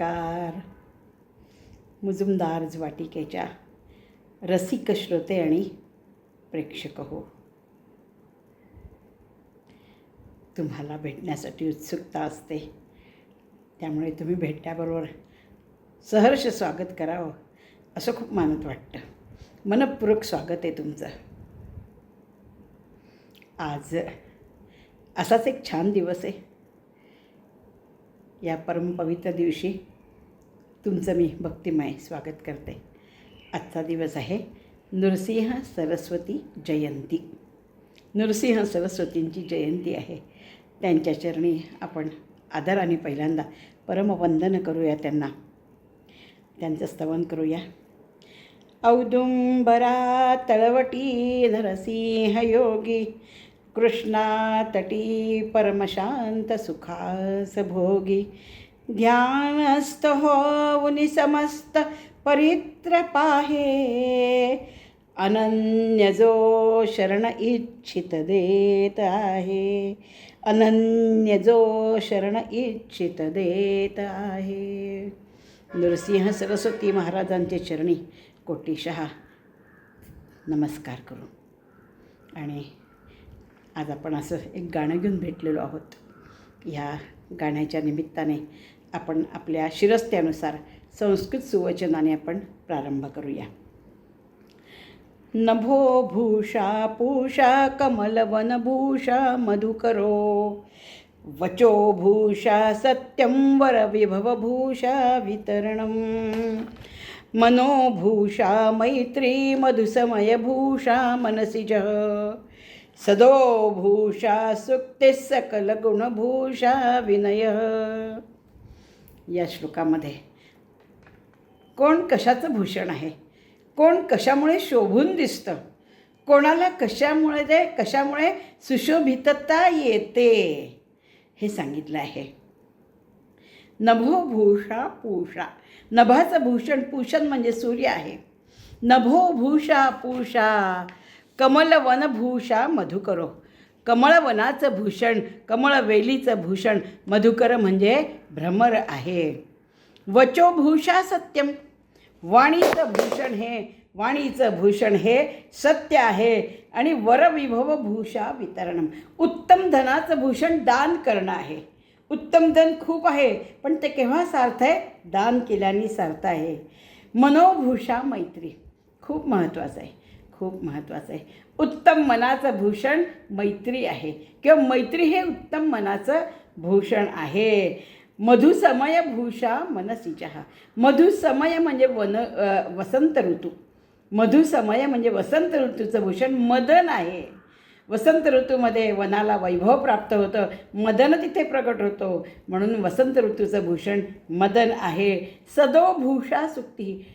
नमस्कार. मुजुमदार वाटिकेच्या रसिक श्रोते आणि प्रेक्षक हो. तुम्हाला भेटण्यासाठी उत्सुकता असते. त्यामुळे तुम्ही भेटल्याबरोबर सहर्ष स्वागत करावं असं खूप मानत वाटतं. मनपूर्वक स्वागत आहे तुमचं. आज असाच एक छान दिवस आहे. या परमपवित्र दिवशी तुमचं मी भक्तिमय स्वागत करते. आजचा दिवस आहे नृसिंह सरस्वती जयंती. नृसिंह सरस्वतींची जयंती आहे. त्यांच्या चरणी आपण आदराने पहिल्यांदा परमवंदन करूया त्यांना. त्यांचं स्तवन करूया. औदुंबरा तळवटी नरसिंह योगी कृष्णा तटी परमशांत सुखास भोगी ध्यानस्थ होऊनि समस्त परित्र पाहे अनन्य जो शरण इच्छित देत आहे। अनन्य जो शरण इच्छित देत आहे। नरसिंह सरस्वती महाराजांचे चरणी कोटीशहा नमस्कार करू. आणि आज आपण असं एक गाणं घेऊन भेटलेलो आहोत. ह्या गाण्याच्या निमित्ताने आपण आपल्या शिरस्त्यानुसार संस्कृत सुवचनाने आपण प्रारंभ करूया. नभो भूषा पूषा कमलवनभूषा मधुकरो वचो भूषा सत्यं वरविभवभूषा वितरणं मनोभूषा मैत्री मधुसमयभूषा मनसिजः सदोभूषा सुक्तिः सकलगुणभूषा विनयः। या श्लोकामध्ये. कोण कशाचं भूषण आहे? कोण कशामुळे शोभून दिसतं? कोणाला कशामुळे ते कशामुळे सुशोभितता येते? हे सांगितलं आहे. नभोभूषा पूषा. नभाचं भूषण पूषण म्हणजे सूर्य आहे. नभोभूषा पूषा. कमलवनभूषा मधुकरो. कमळवनाचं भूषण कमळवेलीचं भूषण मधुकर म्हणजे भ्रमर आहे. वचोभूषा सत्यम. वाणीचं भूषण हे वाणीचं भूषण हे सत्य आहे आणि वरविभव भूषा वितरणम. उत्तम धनाचं भूषण दान करणं आहे. उत्तम धन खूप आहे पण ते केव्हा सार्थ आहे? दान केल्याने सार्थ आहे. मनोभूषा मैत्री खूप महत्त्वाचं आहे. खूप महत्त्वाचं आहे. उत्तम मनाचं भूषण मैत्री आहे. किंवा मैत्री हे उत्तम मनाचं भूषण आहे. मधुसमय भूषा मनसिचहा मधुसमय म्हणजे वन वसंत ऋतू. मधुसमय म्हणजे वसंत ऋतूचं भूषण मदन आहे. वसंत ऋतूमध्ये वनाला वैभव प्राप्त होतं. मदन तिथे प्रकट होतो. म्हणून वसंत ऋतूचं भूषण मदन आहे. सदो भूषा सुक्ती.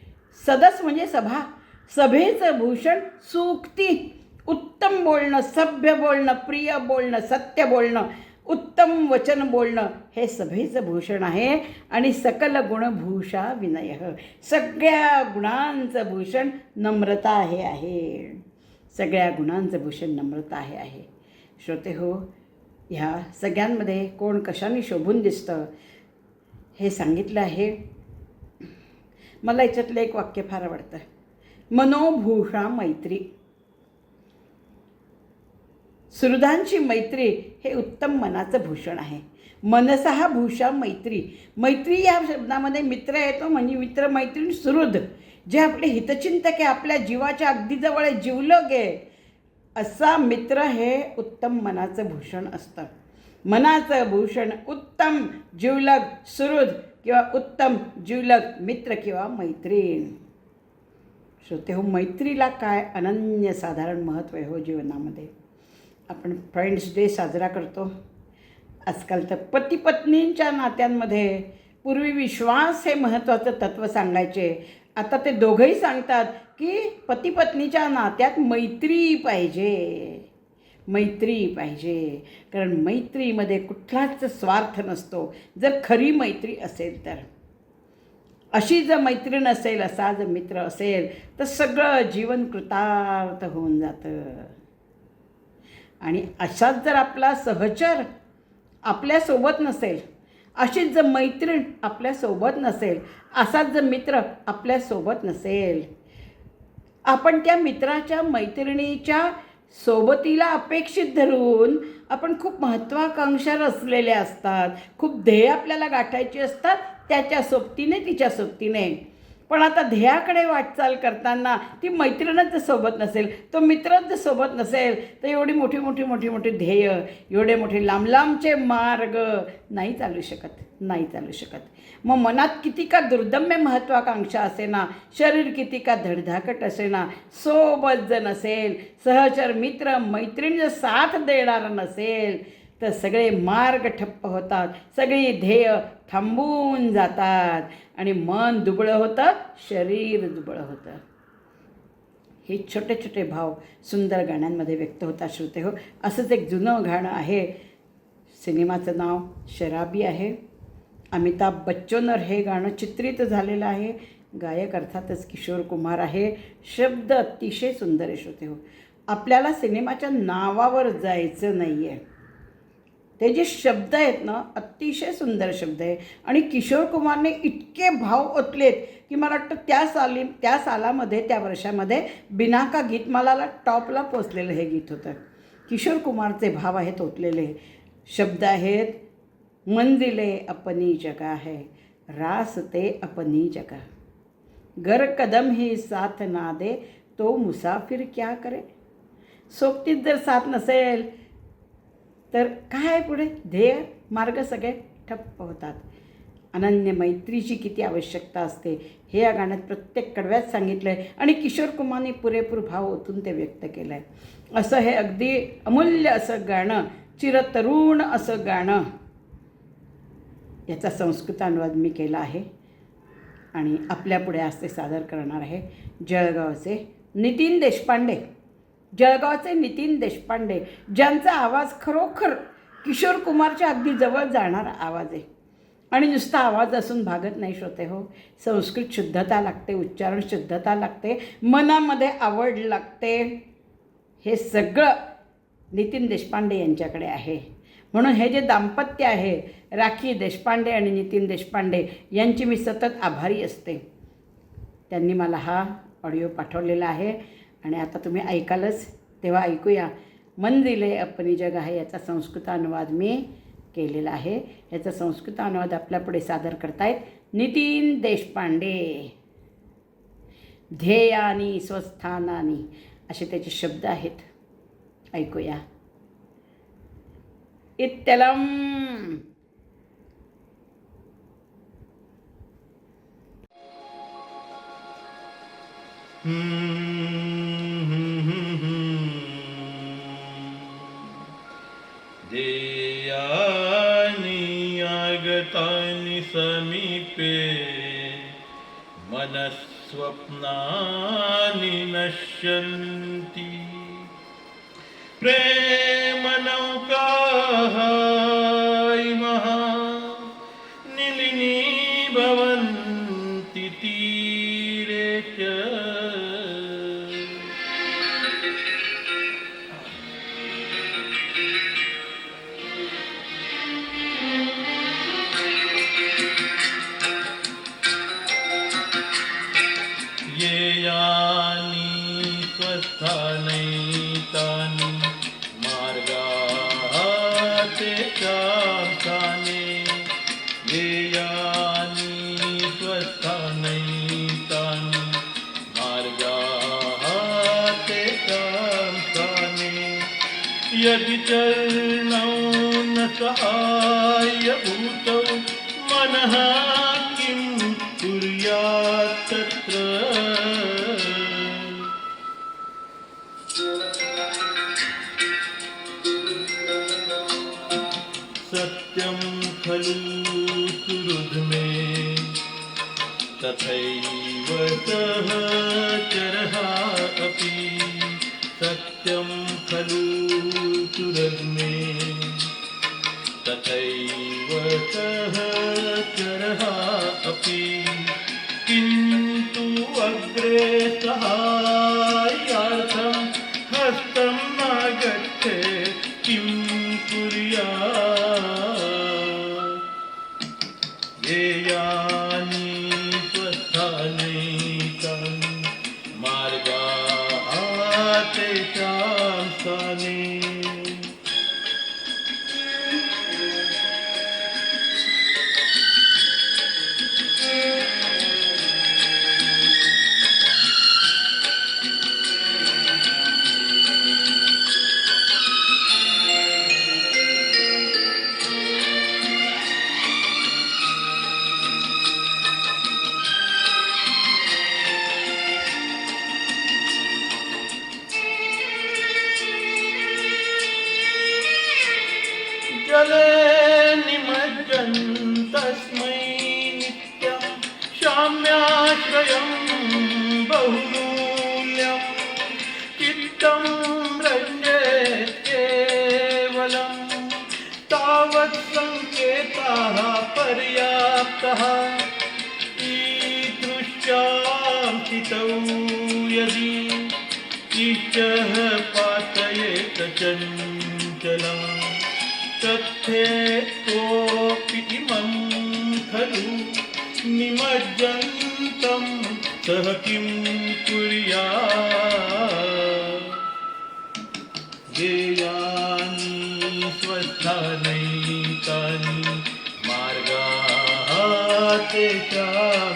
सदस म्हणजे सभा. सभेचं भूषण सुक्ती. उत्तम बोलणं सभ्य बोलणं प्रिय बोलणं सत्य बोलणं उत्तम वचन बोलणं हे सभेचं भूषण आहे. आणि सकल गुणभूषा विनय. सगळ्या गुणांचं भूषण नम्रता हे आहे. सगळ्या गुणांचं भूषण नम्रता हे आहे. श्रोते हो ह्या सगळ्यांमध्ये कोण कशाने शोभून दिसतं हे सांगितलं आहे. मला याच्यातलं एक वाक्य फार आवडतं. मनोभूषा मैत्री. सुहृदांची मैत्री हे उत्तम मनाचं भूषण आहे. मनसहा भूषा मैत्री. मैत्री या शब्दामध्ये मित्र येतो म्हणजे मित्र मैत्रीण सुहृद जे आपले हितचिंतक आहे आपल्या जीवाच्या अगदी जवळ जीवलं गे आहे असा मित्र हे उत्तम मनाचं भूषण असतं. मनाचं भूषण उत्तम जीवलग सुहृद किंवा उत्तम जीवलग मित्र किंवा मैत्रीण. श्रोते हो मैत्रीला काय अनन्यसाधारण महत्त्व आहे हो जीवनामध्ये? आपण फ्रेंड्स डे साजरा करतो. आजकाल तर पतीपत्नींच्या नात्यांमध्ये पूर्वी विश्वास हे महत्त्वाचं तत्त्व सांगायचे. आता ते दोघंही सांगतात की पतीपत्नीच्या नात्यात मैत्री पाहिजे. मैत्री पाहिजे. कारण मैत्रीमध्ये कुठलाच स्वार्थ नसतो. जर खरी मैत्री असेल तर. अशी जर मैत्रीण असेल असा जर मित्र असेल तर सगळं जीवन कृतार्थ होऊन जातं. आणि असाच जर आपला सहचर आपल्यासोबत नसेल अशीच जर मैत्रीण आपल्यासोबत नसेल असाच जर मित्र आपल्यासोबत नसेल आपण त्या मित्राच्या मैत्रिणीच्या सोबतीला अपेक्षित धरून आपण खूप महत्त्वाकांक्षा रचलेल्या असतात खूप ध्येय आपल्याला गाठायची असतात त्याच्या सोबतीने तिच्या सोबतीने. पण आता ध्येयाकडे वाटचाल करताना ती मैत्रीणच जर सोबत नसेल तो मित्रच जर सोबत नसेल तर एवढी मोठी मोठी मोठी मोठी ध्येय एवढे मोठे लांब लांबचे मार्ग नाही चालू शकत नाही चालू शकत. मग मनात किती का दुर्दम्य महत्त्वाकांक्षा असे ना शरीर किती का धडधाकट असे ना सोबत जर नसेल सहचर मित्र मैत्रीण जर साथ देणारा नसेल तर सगळे मार्ग ठप्प होतात सगळी ध्येय थांबून जातात आणि मन दुबळं होतं शरीर दुबळं होतं. हे छोटे छोटे भाव सुंदर गाण्यांमध्ये व्यक्त होतात श्रोते हो. असंच एक जुनं गाणं आहे. सिनेमाचं नाव शराबी आहे. अमिताभ बच्चनवर हे गाणं चित्रित झालेलं आहे. गायक अर्थातच किशोर कुमार आहे. शब्द अतिशय सुंदर आहे श्रोते हो. आपल्याला सिनेमाच्या नावावर जायचं नाही आहे ते जे शब्द आहेत ना अतिशय सुंदर शब्द आहे. आणि किशोर कुमारने इतके भाव ओतलेत की मला वाटतं त्या साली त्या सालामध्ये त्या वर्षामध्ये बिनाका गीतमालाला टॉपला पोचलेलं हे गीत होतं. किशोर कुमारचे भाव आहेत ओतलेले. शब्द आहेत मंदिले अपनी जगा है रास्ते अपनी जगा गर कदम ही साथ ना दे तो मुसाफिर क्या करे? सोबतीत जर साथ नसेल तर काय आहे पुढे? ध्येय मार्ग सगळे ठप्प होतात. अनन्य मैत्रीची किती आवश्यकता असते हे या गाण्यात प्रत्येक कडव्यात सांगितलं आहे आणि किशोर कुमारने पुरेपूर भाव ओतून ते व्यक्त केलं आहे असं हे अगदी अमूल्य असं गाणं चिरतरुण असं गाणं. याचा संस्कृत अनुवाद मी केला आहे. आणि आपल्यापुढे आज ते सादर करणार आहे जळगावचे नितीन देशपांडे. जळगावचे नितीन देशपांडे ज्यांचा आवाज खरोखर किशोर कुमारच्या अगदी जवळ जाणारा आवाज आहे. आणि नुसता आवाज असून भागत नाही श्रोते हो. संस्कृत शुद्धता लागते उच्चारण शुद्धता लागते मनामध्ये आवड लागते. हे सगळं नितीन देशपांडे यांच्याकडे आहे. म्हणून हे जे दाम्पत्य आहे राखी देशपांडे आणि नितीन देशपांडे यांची मी सतत आभारी असते. त्यांनी मला हा ऑडिओ पाठवलेला आहे. आणि आता तुम्ही ऐकालच तेव्हा ऐकूया. मन दिले अपनी जग आहे याचा संस्कृत अनुवाद मी केलेला आहे. याचा संस्कृत अनुवाद आपल्यापुढे सादर करतायत नितीन देशपांडे. ध्येयानी स्वस्थानानी असे त्याचे शब्द आहेत. ऐकूया. इत्यलम. દેયાની આગતાની સમીપે મનસ્વપ્નાની નશ્યંતિ પ્રેમ નૌકાહ નિલિની ભવંતિ તીરે ચ यदि चरणौ न सहायभूतौ मनः किं कुर्यात् तत्र सत्यं खलु सुहृद्मे तथैव सः चरः अपि। सत्यं खलु सुरग्मे तथैव सः चरः अपि किन्तु अग्रे सहायार्थं काम्याश्रयं बहुमूल्यं चित्तं रञ्जेत् केवलं तावत् सङ्केतः पर्याप्तः। ईदृश्चाङ्कितौ यदि इष्टः पातयेत चञ्चलं। तथ्ये कोऽपि इमम् निमज्जन्तं सः किं कुर्यात् गेयानि स्वस्थानैतानि मार्गाः तेषां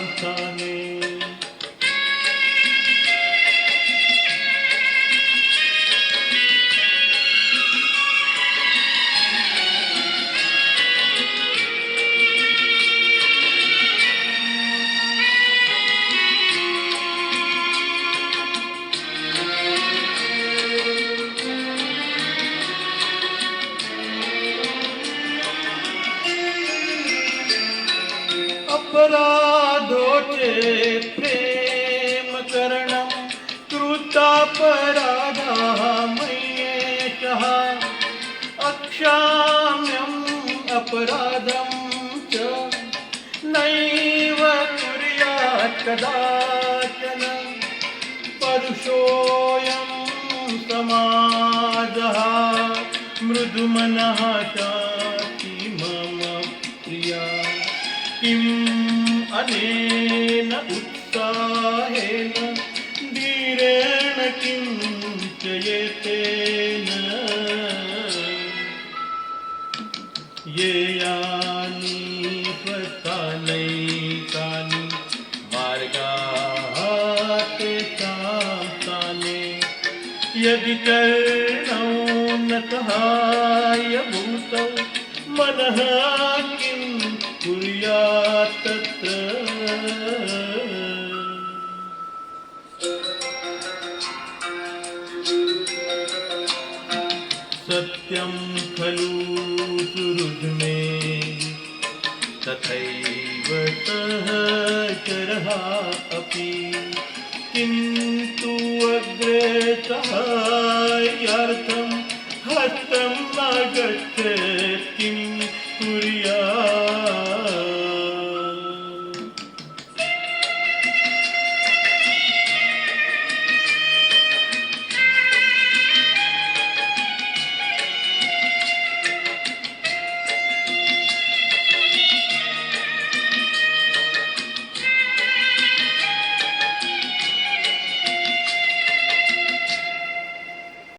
कृतापराधाः मय्येषः अक्षाम्यम् अपराधं च नैव कुर्यात् कदाचन परुषोऽयं समाजः मृदुमनः यदि कर्णौ न सहायभूतौ मनः किं कुर्यात् तत्र सत्यं खलु सुहृद्मे तथैव सहचरः